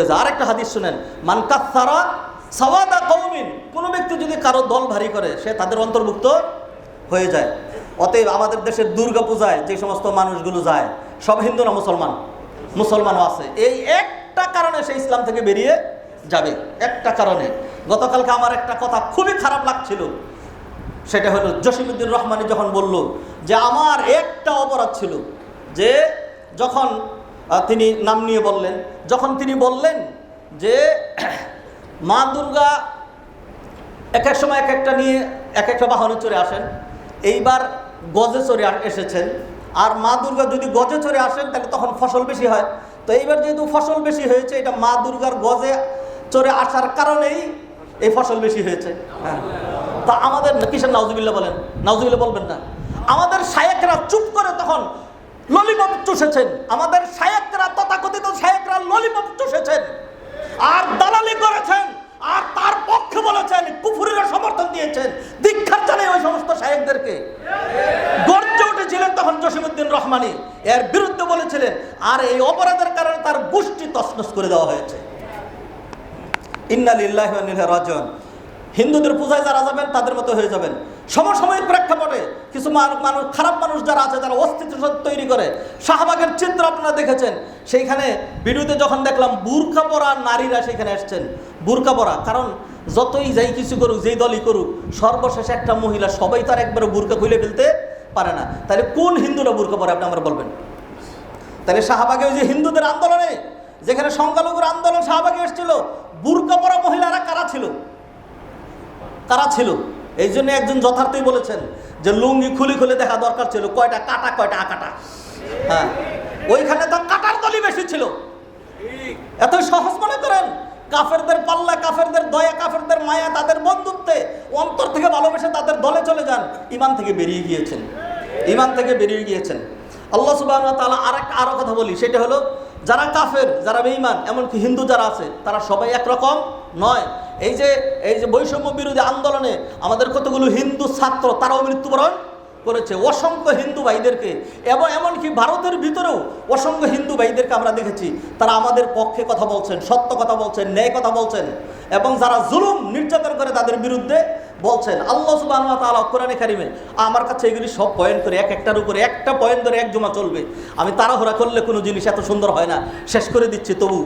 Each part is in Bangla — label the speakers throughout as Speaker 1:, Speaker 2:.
Speaker 1: হয়ে যায়। আরেকটা হাদিস শুনেন মানকাত্তারা সাওয়াদা কৌমিন কোনো ব্যক্তি যদি কারও দল ভারী করে, সে তাদের অন্তর্ভুক্ত হয়ে যায়। অতএব আমাদের দেশের দুর্গা পূজায় যে সমস্ত মানুষগুলো যায়, সব হিন্দু না মুসলমান? মুসলমানও আছে। এই একটা কারণে সে ইসলাম থেকে বেরিয়ে যাবে। একটা কারণে। গতকালকে আমার একটা কথা খুবই খারাপ লাগছিল। সেটা হলো জসিমুদ্দিন রহমানি যখন বলল যে, আমার একটা অপরাধ ছিল যে, যখন তিনি নাম নিয়ে বললেন। যখন তিনি বললেন যে, মা দুর্গা এক এক সময় এক একটা নিয়ে এক একটা বাহনে চড়ে আসেন, এইবার গজে চড়ে এসেছেন। আর মা দুর্গা যদি গজে চড়ে আসেন, তাহলে তখন ফসল বেশি হয়। তো এইবার যেহেতু ফসল বেশি হয়েছে, এটা মা দুর্গার গজে চড়ে আসার কারণেই এই ফসল বেশি হয়েছে। হ্যাঁ। তা আমাদের, কিসের নাউজুবিল্লা বলেন? নাউজুবিল্লা বলবেন না। আমাদের শায়েকরা চুপ করে তখন ললিপপ চুষেছেন। আমাদের শায়েকরা, তথাকথিত শায়েকরা ললিপপ চুষেছেন। আর দালালি করেছেন, আর তার পক্ষে বলেছেন, কুফুরিরা সমর্থন দিয়েছেন। দীক্ষার জানে ওই সমস্ত শায়েকদেরকে। গর্জে উঠেছিলেন তখন জসিমুদ্দিন রহমানি। এর বিরুদ্ধে বলেছিলেন, আর এই অপরাধের কারণে তার গোষ্ঠী তসনস করে দেওয়া হয়েছে। ইন্নালিল্লাহ রাজন হিন্দুদের পূজায় যারা যাবেন, তাদের মতো হয়ে যাবেন। সমসাময়িক প্রেক্ষাপটে কিছু মানুষ খারাপ মানুষ যারা আছে, যারা অস্তিত্ব তৈরি করে, শাহবাগের চিত্র আপনারা দেখেছেন। সেইখানে ভিডিওতে যখন দেখলাম বুরকা পরা নারীরা সেখানে এসছেন। বুরকা পরা, কারণ যতই যাই কিছু করুক, যেই দলই করুক, সর্বশেষ একটা মহিলা, সবাই তার একবারে বুরকা খুলে ফেলতে পারে না। তাহলে কোন হিন্দুরা বুরকা পরে, আপনি আমরা বলবেন? তাহলে শাহবাগে ওই যে হিন্দুদের আন্দোলনে, যেখানে সংখ্যালঘুর আন্দোলন শাহবাগে এসেছিল বুরকা পরা মহিলারা কারা ছিল? কারা ছিল? এই জন্য একজন যথার্থই বলেছেন যে লুঙ্গি খুলে খুলে দেখা দরকার ছিল, কয়টা কাটা, কয়টা আকাটা। হ্যাঁ ওইখানে তো কাটার দলই বেশি ছিল। এত সহজ মনে করেন, কাফেরদের পাল্লা, কাফেরদের দয়া, কাফেরদের মায়া, তাদের বন্ধুত্বে অন্তর থেকে ভালোবেসে তাদের দলে চলে যান, ইমান থেকে বেরিয়ে গিয়েছেন। ইমান থেকে বেরিয়ে গিয়েছেন। আল্লাহ সুবাহ তালা আর একটা আরও কথা বলি, সেটা হলো, যারা কাফের, যারা বেঈমান, এমনকি হিন্দু যারা আছে, তারা সবাই একরকম নয়। এই যে এই যে বৈষম্য বিরোধী আন্দোলনে আমাদের কতগুলো হিন্দু ছাত্র, তারাও মৃত্যুবরণ করেছে। অসংখ্য হিন্দু ভাইদেরকে, এবং এমনকি ভারতের ভিতরেও অসংখ্য হিন্দু ভাইদেরকে আমরা দেখেছি। তারা আমাদের পক্ষে কথা বলছেন, সত্য কথা বলছেন, ন্যায় কথা বলছেন, এবং যারা জুলুম, নির্যাতন করে তাদের বিরুদ্ধে বলছেন। আল্লাহ সুবাহ তালা কোরআনে আমার কাছে এগুলি সব পয়েন্ট করে, এক একটার উপরে একটা পয়েন্ট ধরে এক জমা চলবে। আমি তাড়াহুড়া করলে কোনো জিনিস এত সুন্দর হয় না। শেষ করে দিচ্ছি, তবু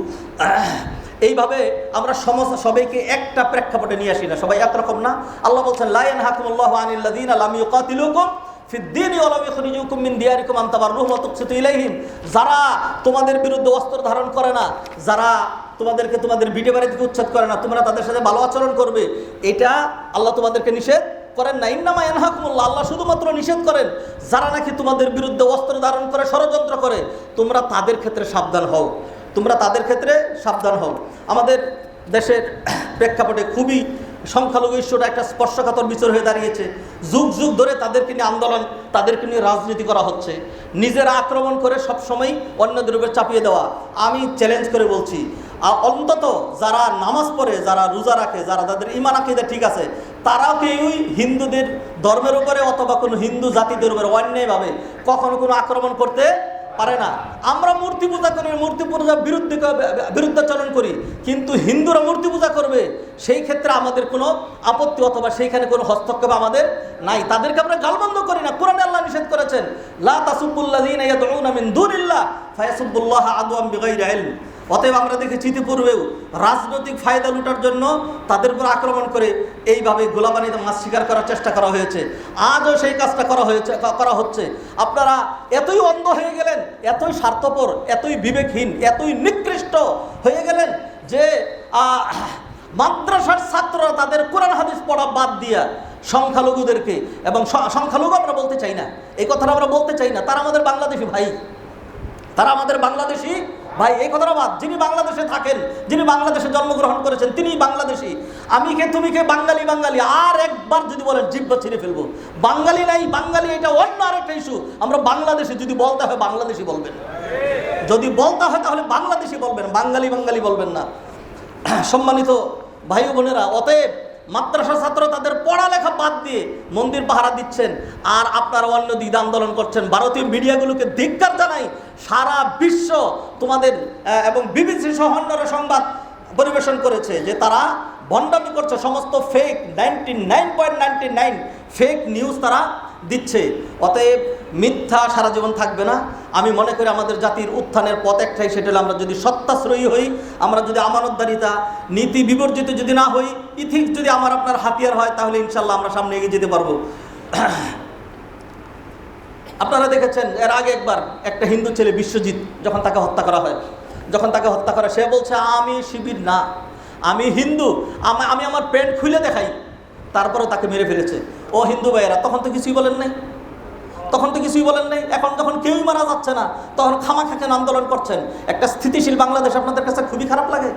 Speaker 1: এইভাবে আমরা সমস্ত সবাইকে একটা প্রেক্ষাপটে নিয়ে আসি না। সবাই একরকম না? আল্লাহ বলছেন লাইন হাকুমুল্লাহ যারা তোমাদের বিরুদ্ধে অস্ত্র ধারণ করে না, যারা তোমাদেরকে তোমাদের ভিটে বাড়ি থেকে উচ্ছেদ করে না, তোমরা তাদের সাথে ভালো আচরণ করবে। এটা আল্লাহ তোমাদেরকে নিষেধ করেন না। ইন্নামা ইয়ানহাকুমুল্লাহ আল্লাহ শুধুমাত্র নিষেধ করেন, যারা নাকি তোমাদের বিরুদ্ধে অস্ত্র ধারণ করে, ষড়যন্ত্র করে, তোমরা তাদের ক্ষেত্রে সাবধান হও। তোমরা তাদের ক্ষেত্রে সাবধান হও। আমাদের দেশের প্রেক্ষাপটে খুবই সংখ্যালঘু ইস্যুটা একটা স্পর্শকাতর বিচার হয়ে দাঁড়িয়েছে। যুগ যুগ ধরে তাদেরকে নিয়ে আন্দোলন, তাদেরকে নিয়ে রাজনীতি করা হচ্ছে। নিজেরা আক্রমণ করে সবসময় অন্যদের উপর চাপিয়ে দেওয়া। আমি চ্যালেঞ্জ করে বলছি আর অন্তত যারা নামাজ পড়ে, যারা রোজা রাখে, যারা তাদের ইমান আকিদা ঠিক আছে, তারাও কেউই হিন্দুদের ধর্মের উপরে অথবা কোনো হিন্দু জাতিদের উপরে অন্যায়ভাবে কখনো কোনো আক্রমণ করতে পারে না। আমরা মূর্তি পূজা করি, মূর্তি পূজার বিরুদ্ধে বিরুদ্ধাচরণ করি। কিন্তু হিন্দুরা মূর্তি পূজা করবে, সেই ক্ষেত্রে আমাদের কোনো আপত্তি অথবা সেইখানে কোনো হস্তক্ষেপ আমাদের নাই। তাদেরকে আমরা গালবন্ধ করি না। কোরআনে আল্লাহ নিষেধ করেছেন, লা দুনিল্লাহ ফায়াসুবুল্লাহ আদওয়াম বিগাইরি ইলম। অতএব আমরা দেখেছি ইতিপূর্বেও রাজনৈতিক ফায়দা লুটার জন্য তাদের উপর আক্রমণ করে এইভাবে গোলাবানিতে মাছ শিকার করার চেষ্টা করা হয়েছে। আজও সেই কাজটা করা হয়েছে করা হচ্ছে। আপনারা এতই অন্ধ হয়ে গেলেন, এতই স্বার্থপর, এতই বিবেকহীন, এতই নিকৃষ্ট হয়ে গেলেন যে মাদ্রাসার ছাত্ররা তাদের কোরআন হাদিস পড়া বাদ দিয়া সংখ্যালঘুদেরকে, এবং সংখ্যালঘু আমরা বলতে চাই না, এই কথাটা আমরা বলতে চাই না, তারা আমাদের বাংলাদেশি ভাই। তারা আমাদের বাংলাদেশি। ভাই, এই কথাটা বাদ। যিনি বাংলাদেশে থাকেন, যিনি বাংলাদেশে জন্মগ্রহণ করেছেন, তিনি বাংলাদেশি। আমি কে, তুমি কে, বাঙালি বাঙালি, আর একবার যদি বলেন, জিব্বা ছিঁড়ে ফেলব। বাঙালি নাই, বাঙালি এটা অন্য আরেকটা ইস্যু আমরা বাংলাদেশি, যদি বলতে হয় বাংলাদেশি বলবেন। যদি বলতে হয় তাহলে বাংলাদেশি বলবেন, বাঙালি বাঙালি বলবেন না। সম্মানিত ভাই বোনেরা, অতএব মাদ্রাসা ছাত্র তাদের পড়ালেখা বাদ দিয়ে মন্দির পাহারা দিচ্ছেন। আর আপনারা অন্য দিদা আন্দোলন করছেন। ভারতীয় মিডিয়াগুলোকে ধিক্কার জানাই সারা বিশ্ব তোমাদের এবং বিবিসি সহ সংবাদ পরিবেশন করেছে যে তারা ভণ্ডামি করছে। সমস্ত fake ninety nine point ninety nine fake news তারা দিচ্ছে। অতএব মিথ্যা সারা জীবন থাকবে না। আমি মনে করি আমাদের জাতির উত্থানের পথ একটাই, সেটা আমরা যদি সত্যাশ্রয়ী হই, আমরা যদি আমানতদারিতা, নীতি বিবর্জিত যদি না হই ইথিক্স যদি আমার আপনার হাতিয়ার হয়, তাহলে ইনশাল্লাহ আমরা সামনে এগিয়ে যেতে পারব। আপনারা দেখেছেন, এর আগে একবার একটা হিন্দু ছেলে বিশ্বজিৎ যখন তাকে হত্যা করা হয়, যখন তাকে হত্যা করা, সে বলছে, আমি শিবির না। আমি হিন্দু। আমি আমার প্যান্ট খুলে দেখাই। তারপরেও তাকে মেরে ফেলেছে। ও হিন্দু ভাইয়েরা, তখন তো কিছুই বলেন নাই। তখন তো কিছুই বলেন নাই। এখন যখন কেউই মারা যাচ্ছে না, তখন খামা খাচ্ছেন আন্দোলন করছেন? একটা স্থিতিশীল বাংলাদেশ আপনাদের কাছে খুবই খারাপ লাগে।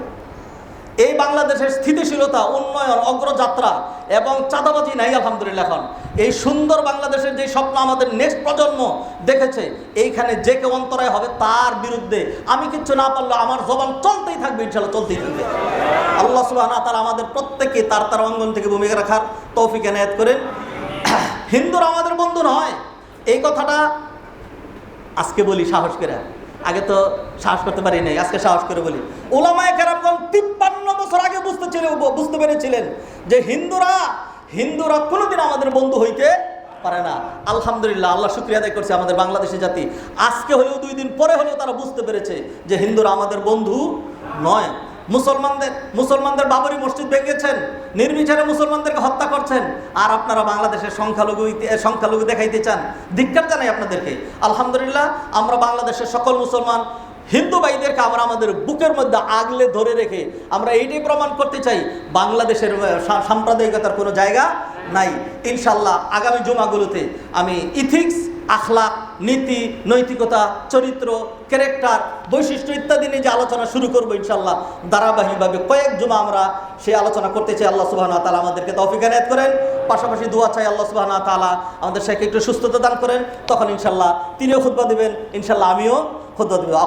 Speaker 1: এই বাংলাদেশের স্থিতিশীলতা, উন্নয়ন, অগ্রযাত্রা এবং চাঁদাবাজি নাই, আলহামদুলিল্লাহ এখন। এই সুন্দর বাংলাদেশের যে স্বপ্ন আমাদের নেক্সট প্রজন্ম দেখেছে, এইখানে যে কেউ অন্তরায় হবে তার বিরুদ্ধে। আমি কিচ্ছু না পারলে আমার জবান চলতেই থাকবে, ইনশাল্লাহ চলতেই থাকবে। আল্লাহ সুবাহ তারা আমাদের প্রত্যেকে তার তার অঙ্গন থেকে ভূমিকা রাখার তৌফিক এনায়ত করেন। হিন্দুরা আমাদের বন্ধু নয়। এই কথাটা আজকে বলি, সাহস করে। আগে তো সাহস করতে পারি নাই, আজকে সাহস করে বলি। ওলামায় কেরামগণ তিপ্পান্ন বছর আগে বুঝতে ছিল বুঝতে পেরেছিলেন যে হিন্দুরা হিন্দুরা কোনোদিন আমাদের বন্ধু হইতে পারে না। আলহামদুলিল্লাহ, আল্লাহ শুক্রিয়া আদায় করছে আমাদের বাংলাদেশি জাতি। আজকে হলেও দুই দিন পরে হলেও তারা বুঝতে পেরেছে যে হিন্দুরা আমাদের বন্ধু নয়। মুসলমানদের মুসলমানদের বাবরি মসজিদ ভেঙেছেন, নির্বিচারে মুসলমানদেরকে হত্যা করছেন। আর আপনারা বাংলাদেশের সংখ্যালঘু সংখ্যালঘু দেখাইতে চান ধিক্কার জানাই আপনাদেরকে। আলহামদুলিল্লাহ, আমরা বাংলাদেশের সকল মুসলমান, হিন্দু ভাইদেরকে আমরা আমাদের বুকের মধ্যে আগলে ধরে রেখে আমরা এইটাই প্রমাণ করতে চাই, বাংলাদেশের সাম্প্রদায়িকতার কোনো জায়গা নাই। ইনশাল্লাহ আগামী জুমাগুলোতে আমি ইথিক্স, আখলাক নীতি, নৈতিকতা, চরিত্র ক্যারেক্টার বৈশিষ্ট্য ইত্যাদি নিয়ে যে আলোচনা শুরু করব ইনশাল্লাহ ধারাবাহিকভাবে কয়েক জুমা আমরা সেই আলোচনা করতে চাই। আল্লাহ সুবাহ তালা আমাদেরকে তৌফিক নেত করেন। পাশাপাশি দোয়া চাই আল্লাহ সুবাহ তালা আমাদের শেখে একটু সুস্থতা দান করেন। তখন ইনশাল্লাহ তিনিও খুদ্া দেবেন। ইনশাল্লাহ আমিও খুদ্া দেবো।